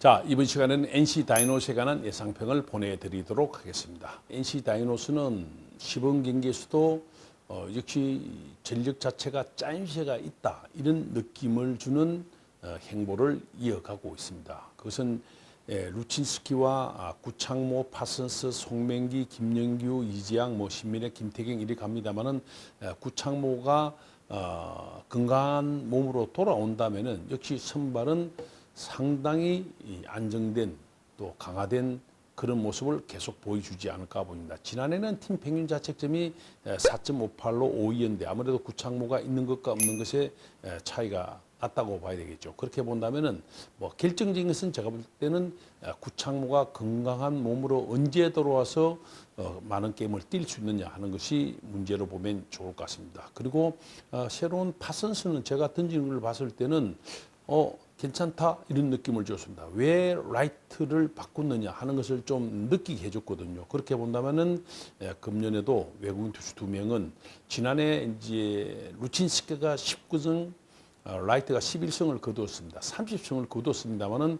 자, 이번 시간에는 NC 다이노스에 관한 예상평을 보내드리도록 하겠습니다. NC 다이노스는 시범 경기에서도 어, 역시 전력 자체가 짜임새가 있다 이런 느낌을 주는 어, 행보를 이어가고 있습니다. 그것은 예, 루친스키와 아, 구창모, 파슨스, 송맹기, 김영규, 이지양, 뭐 신민혜, 김태경 이리 갑니다만은 예, 구창모가 어, 건강한 몸으로 돌아온다면은 역시 선발은 상당히 이 안정된 또 강화된 그런 모습을 계속 보여주지 않을까 봅니다. 지난해는 팀 평균 자책점이 4.58로 5위였는데 아무래도 구창모가 있는 것과 없는 것의 에, 차이가 났다고 봐야 되겠죠. 그렇게 본다면은 뭐 결정적인 것은 제가 볼 때는 에, 구창모가 건강한 몸으로 언제 돌아와서 어, 많은 게임을 뛸 수 있느냐 하는 것이 문제로 보면 좋을 것 같습니다. 그리고 어, 새로운 파선스는 제가 던지는 걸 봤을 때는 어 괜찮다 이런 느낌을 줬습니다. 왜 라이트를 바꿨느냐 하는 것을 좀 느끼게 해줬거든요. 그렇게 본다면은 예, 금년에도 외국인 투수 두 명은 지난해 이제 루친스케가 19승, 어, 라이트가 11승을 거두었습니다. 30승을 거두었습니다만은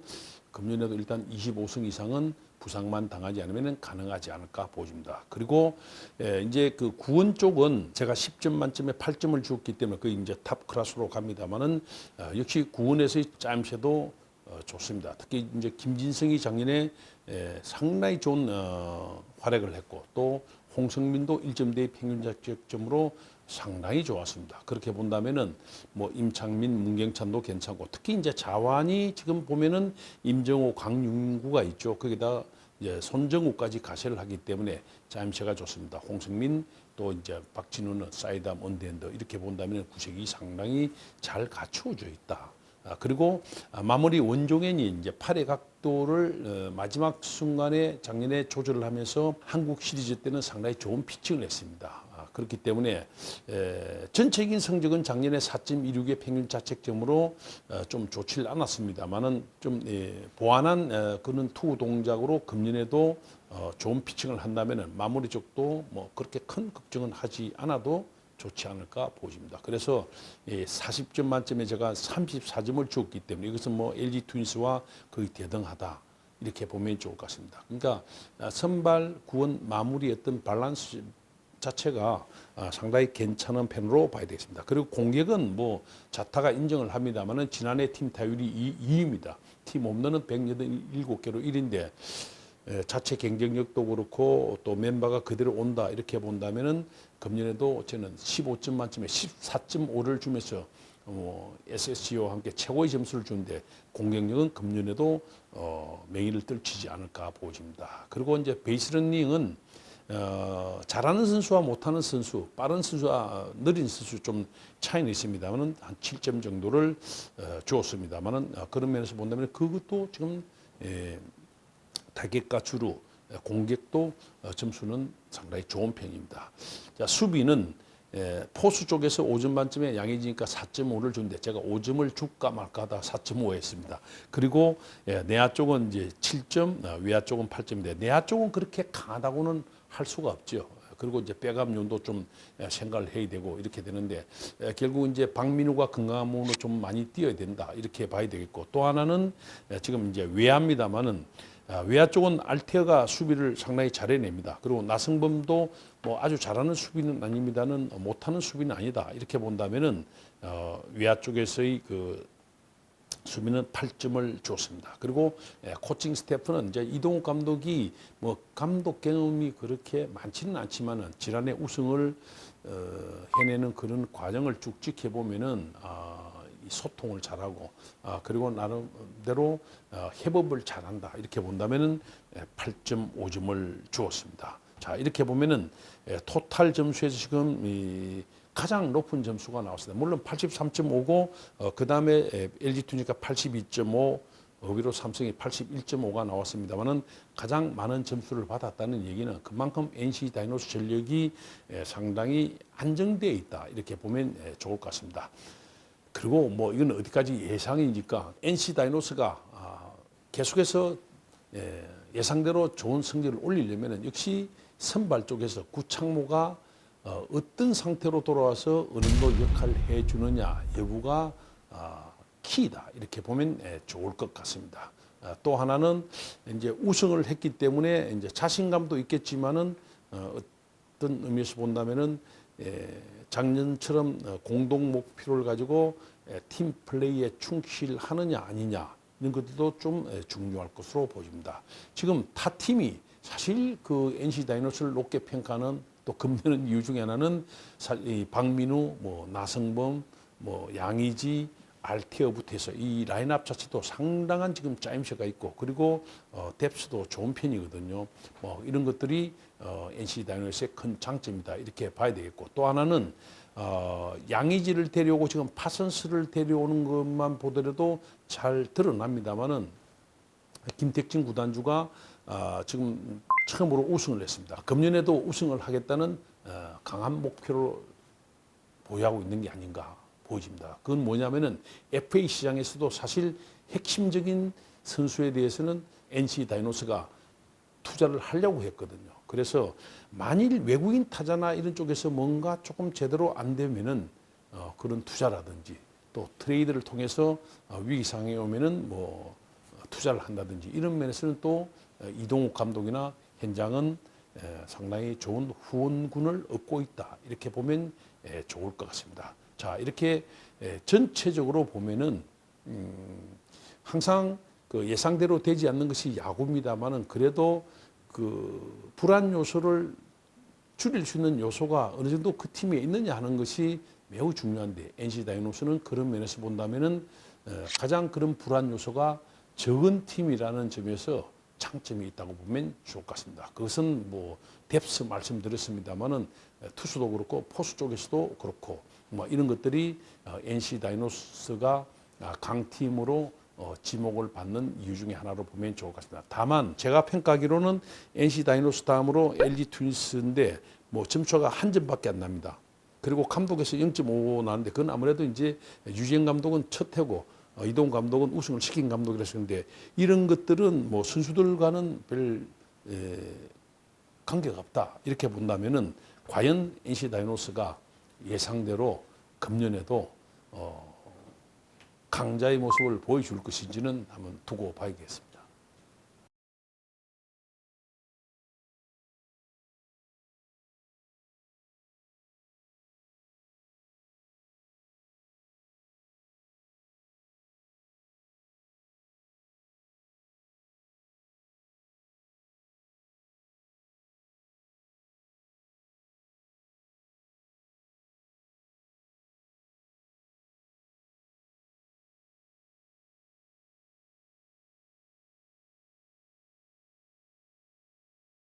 금년에도 일단 25승 이상은 부상만 당하지 않으면 가능하지 않을까 보입니다. 그리고 예, 이제 그 구원 쪽은 제가 10점 만점에 8점을 주었기 때문에 그 이제 탑 클래스로 갑니다만은 어, 역시 구원에서의 짜임새도 어, 좋습니다. 특히 이제 김진성이 작년에 에, 상당히 좋은 어, 활약을 했고 또 홍성민도 1점대 평균 자책점으로 상당히 좋았습니다. 그렇게 본다면은 뭐 임창민, 문경찬도 괜찮고 특히 이제 자완이 지금 보면은 임정호, 강윤구가 있죠. 거기다 이제 손정우까지 가세를 하기 때문에 자임새가 좋습니다. 홍성민 또 이제 박진우는 사이담 언더핸더 이렇게 본다면 구색이 상당히 잘 갖추어져 있다. 아, 그리고 아, 마무리 원종현이 이제 팔의 각도를 어, 마지막 순간에 작년에 조절을 하면서 한국 시리즈 때는 상당히 좋은 피칭을 했습니다. 아, 그렇기 때문에 에, 전체적인 성적은 작년에 4.16의 평균 자책점으로 어, 좀 좋지를 않았습니다만은 좀 예, 보완한 어, 그런 투구 동작으로 금년에도 어, 좋은 피칭을 한다면은 마무리 쪽도 뭐 그렇게 큰 걱정은 하지 않아도 좋지 않을까 보십니다. 그래서 예, 40점 만점에 제가 34점을 주었기 때문에 이것은 뭐 LG 트윈스와 거의 대등하다. 이렇게 보면 좋을 것 같습니다. 그러니까 아, 선발 구원 마무리했던 밸런스 자체가 아, 상당히 괜찮은 편으로 봐야 되겠습니다. 그리고 공격은 뭐 자타가 인정을 합니다만은 지난해 팀 타율이 2, 위입니다팀 홈런은 187개로 1인데 에, 자체 경쟁력도 그렇고 또 멤버가 그대로 온다 이렇게 본다면은 금년에도 저는 15점 만점에 14.5를 주면서 어, SSG와 함께 최고의 점수를 주는데 공격력은 금년에도 어, 맹위를 떨치지 않을까 보입니다. 그리고 이제 베이스러닝은 어, 잘하는 선수와 못하는 선수, 빠른 선수와 느린 선수 좀 차이는 있습니다만은 한 7점 정도를 어, 주었습니다만은 어, 그런 면에서 본다면 그것도 지금 예, 타격과 주루 공격도 어, 점수는 상당히 좋은 편입니다. 자 수비는 에, 포수 쪽에서 5점 만점에 양해지니까 4.5를 주는데 제가 5점을 줄까 말까 하다 4.5 했습니다. 그리고 예, 내야 쪽은 이제 7점, 어, 외야 쪽은 8점인데 내야 쪽은 그렇게 강하다고는 할 수가 없죠. 그리고 이제 백암용도 좀 에, 생각을 해야 되고 이렇게 되는데 에, 결국 이제 박민우가 건강한 몸으로 좀 많이 뛰어야 된다 이렇게 봐야 되겠고 또 하나는 에, 지금 이제 외야입니다만은 아, 외야 쪽은 알테어가 수비를 상당히 잘해냅니다. 그리고 나성범도 뭐 아주 잘하는 수비는 아닙니다는 못하는 수비는 아니다. 이렇게 본다면은 어, 외야 쪽에서의 그 수비는 8점을 줬습니다. 그리고 예, 코칭 스태프는 이제 이동욱 감독이 뭐 감독 경험이 그렇게 많지는 않지만은 지난해 우승을 어, 해내는 그런 과정을 쭉 지켜보면은 아, 이 소통을 잘하고 아, 그리고 나름대로 어, 협업을 잘한다 이렇게 본다면은 8.5점을 주었습니다. 자 이렇게 보면은 예, 토탈 점수에서 지금 이 가장 높은 점수가 나왔습니다. 물론 83.5고 어, 그 다음에 LG 투니까 82.5 의비로 삼성이 81.5가 나왔습니다만은 가장 많은 점수를 받았다는 얘기는 그만큼 NC 다이노스 전력이 에, 상당히 안정되어 있다 이렇게 보면 에, 좋을 것 같습니다. 그리고 뭐 이건 어디까지 예상이니까 NC 다이노스가 아, 계속해서 예, 예상대로 좋은 성적을 올리려면 역시 선발 쪽에서 구창모가 어, 어떤 상태로 돌아와서 어느 정도 역할을 해주느냐 여부가 아, 키이다 이렇게 보면 예, 좋을 것 같습니다. 아, 또 하나는 이제 우승을 했기 때문에 이제 자신감도 있겠지만은 어, 어떤 의미에서 본다면은 예, 작년처럼 어, 공동 목표를 가지고 예, 팀 플레이에 충실하느냐 아니냐 이런 것들도 좀 예, 중요할 것으로 보입니다. 지금 타 팀이 사실 그 NC 다이노스를 높게 평가하는 또 금내는 이유 중에 하나는 박민우, 뭐 나성범, 뭐 양의지, 알테어부터 해서 이 라인업 자체도 상당한 지금 짜임새가 있고 그리고 어, 뎁스도 좋은 편이거든요. 뭐 이런 것들이 어, NC 다이노스의 큰 장점이다 이렇게 봐야 되겠고 또 하나는 어, 양의지를 데려오고 지금 파선스를 데려오는 것만 보더라도 잘 드러납니다만은 김택진 구단주가 아, 지금 처음으로 우승을 했습니다. 금년에도 우승을 하겠다는 어, 강한 목표를 보유하고 있는 게 아닌가 보여집니다. 그건 뭐냐면은 FA 시장에서도 사실 핵심적인 선수에 대해서는 NC 다이노스가 투자를 하려고 했거든요. 그래서 만일 외국인 타자나 이런 쪽에서 뭔가 조금 제대로 안 되면은 어, 그런 투자라든지 또 트레이드를 통해서 어, 위기 상황에 오면은 뭐 어, 투자를 한다든지 이런 면에서는 또 어, 이동욱 감독이나 현장은 에, 상당히 좋은 후원군을 얻고 있다 이렇게 보면 에, 좋을 것 같습니다. 자 이렇게 에, 전체적으로 보면은 음, 항상 그 예상대로 되지 않는 것이 야구입니다만은 그래도 그 불안 요소를 줄일 수 있는 요소가 어느 정도 그 팀에 있느냐 하는 것이 매우 중요한데 NC 다이노스는 그런 면에서 본다면은 어, 가장 그런 불안 요소가 적은 팀이라는 점에서 장점이 있다고 보면 좋을 것 같습니다. 그것은 뭐 뎁스 말씀드렸습니다만은 투수도 그렇고 포수 쪽에서도 그렇고 뭐 이런 것들이 어, NC 다이노스가 아, 강팀으로 어, 지목을 받는 이유 중에 하나로 보면 좋을 것 같습니다. 다만 제가 평가하기로는 NC 다이노스 다음으로 LG 트윈스인데 뭐 점수가 한 점밖에 안 납니다. 그리고 감독에서 0.5 나는데 그건 아무래도 이제 유지영 감독은 첫 해고 어, 이동 감독은 우승을 시킨 감독이라서 그런데 이런 것들은 뭐 선수들과는 별 에, 관계가 없다 이렇게 본다면은 과연 NC 다이노스가 예상대로 금년에도 어, 강자의 모습을 보여줄 것인지는 한번 두고 봐야겠습니다.